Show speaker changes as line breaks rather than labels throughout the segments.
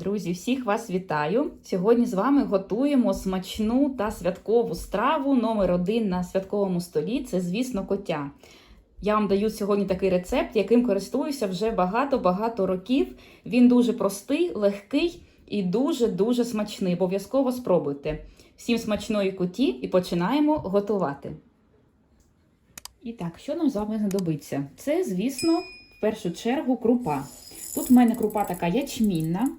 Друзі, всіх вас вітаю! Сьогодні з вами готуємо смачну та святкову страву номер один на святковому столі. Це, звісно, котя. Я вам даю сьогодні такий рецепт, яким користуюся вже багато-багато років. Він дуже простий, легкий і дуже-дуже смачний. Обов'язково спробуйте. Всім смачної куті і починаємо готувати. І так, що нам з вами знадобиться? Це, звісно, в першу чергу крупа. Тут в мене крупа така ячмінна.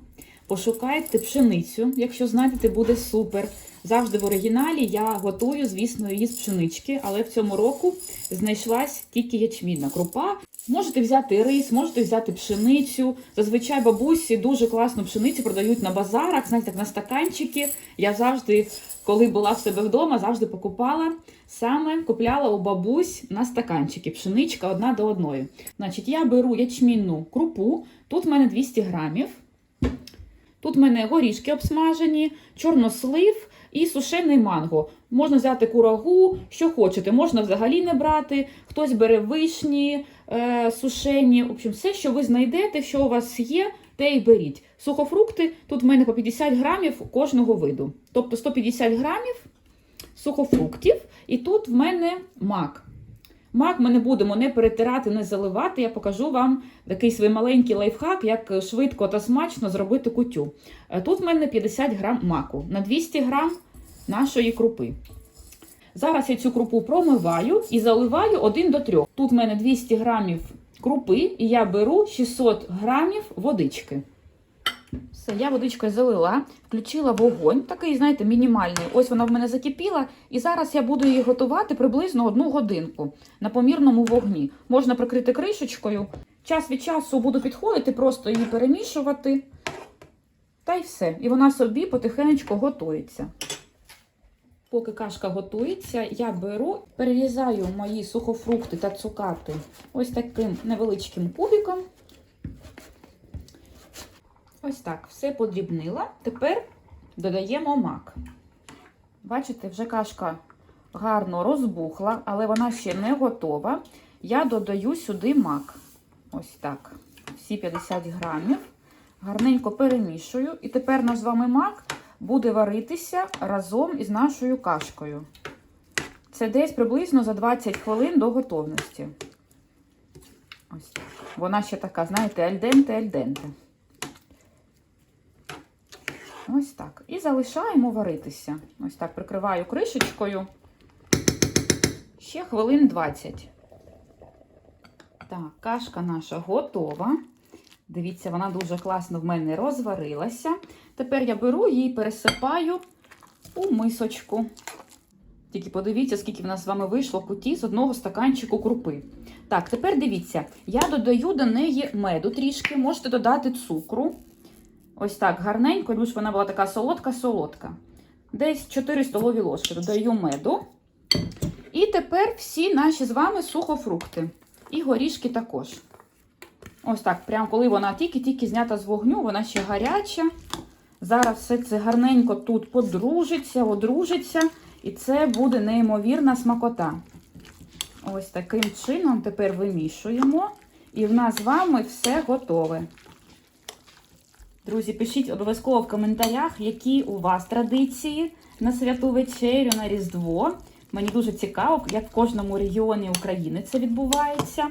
Пошукайте пшеницю, якщо знайдете, буде супер. Завжди в оригіналі я готую, звісно, її з пшенички, але в цьому року знайшлась тільки ячмінна крупа. Можете взяти рис, можете взяти пшеницю. Зазвичай бабусі дуже класну пшеницю продають на базарах, знаєте, так на стаканчики. Я завжди, коли була в себе вдома, завжди покупала. Саме купляла у бабусь на стаканчики. Пшеничка одна до одної. Значить, я беру ячмінну крупу. Тут в мене 200 грамів. Тут в мене горішки обсмажені, чорнослив і сушений манго. Можна взяти курагу, що хочете, можна взагалі не брати. Хтось бере вишні е, сушені. В общем, все, що ви знайдете, що у вас є, те й беріть. Сухофрукти тут в мене по 50 грамів кожного виду. Тобто 150 грамів сухофруктів, і тут в мене мак. Мак ми не будемо не перетирати, не заливати. Я покажу вам такий свій маленький лайфхак, як швидко та смачно зробити кутю. Е, Тут в мене 50 грам маку на 200 грам нашої крупи. Зараз я цю крупу промиваю і заливаю 1 до 3. Тут в мене 200 грамів крупи, і я беру 600 грамів водички. Все, я водичкою залила, включила вогонь, такий, знаєте, мінімальний. Ось вона в мене закипіла, і зараз я буду її готувати приблизно одну годинку на помірному вогні. Можна прикрити кришечкою. Час від часу буду підходити, просто її перемішувати. Та й все. І вона собі потихенечку готується. Поки кашка готується, я беру, перерізаю мої сухофрукти та цукати ось таким невеличким кубиком. Ось так, все подрібнила. Тепер додаємо мак. Бачите, вже кашка гарно розбухла, але вона ще не готова. Я додаю сюди мак. Ось так. Всі 50 грамів. Гарненько перемішую. І тепер наш з вами мак буде варитися разом із нашою кашкою. Це десь приблизно за 20 хвилин до готовності. Ось так. Вона ще така, знаєте, альденте-альденте. Ось так. І залишаємо варитися. Ось так прикриваю кришечкою. Ще хвилин 20. Так, кашка наша готова. Дивіться, вона дуже класно в мене розварилася. Тепер я беру її пересипаю у мисочку. Тільки подивіться, скільки в нас з вами вийшло куті з одного стаканчику крупи. Так, тепер дивіться, я додаю до неї меду трішки, можете додати цукру. Ось так гарненько, що вона була така солодка-солодка. Десь 4 столові ложки додаю меду. І тепер всі наші з вами сухофрукти. І горішки також. Ось так, прям коли вона тільки-тільки знята з вогню, вона ще гаряча. Зараз все це гарненько тут подружиться, одружиться. І це буде неймовірна смакота. Ось таким чином тепер вимішуємо. І в нас з вами все готове. Друзі, пишіть обов'язково в коментарях, які у вас традиції на святу вечерю, на Різдво. Мені дуже цікаво, як в кожному регіоні України це відбувається.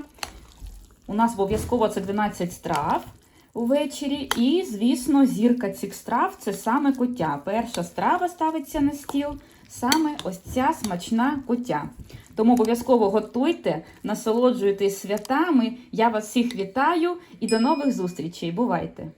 У нас обов'язково це 12 страв увечері. І, звісно, зірка цих страв це саме куття. Перша страва ставиться на стіл, саме ось ця смачна куття. Тому обов'язково готуйте, насолоджуйтесь святами. Я вас всіх вітаю і до нових зустрічей. Бувайте!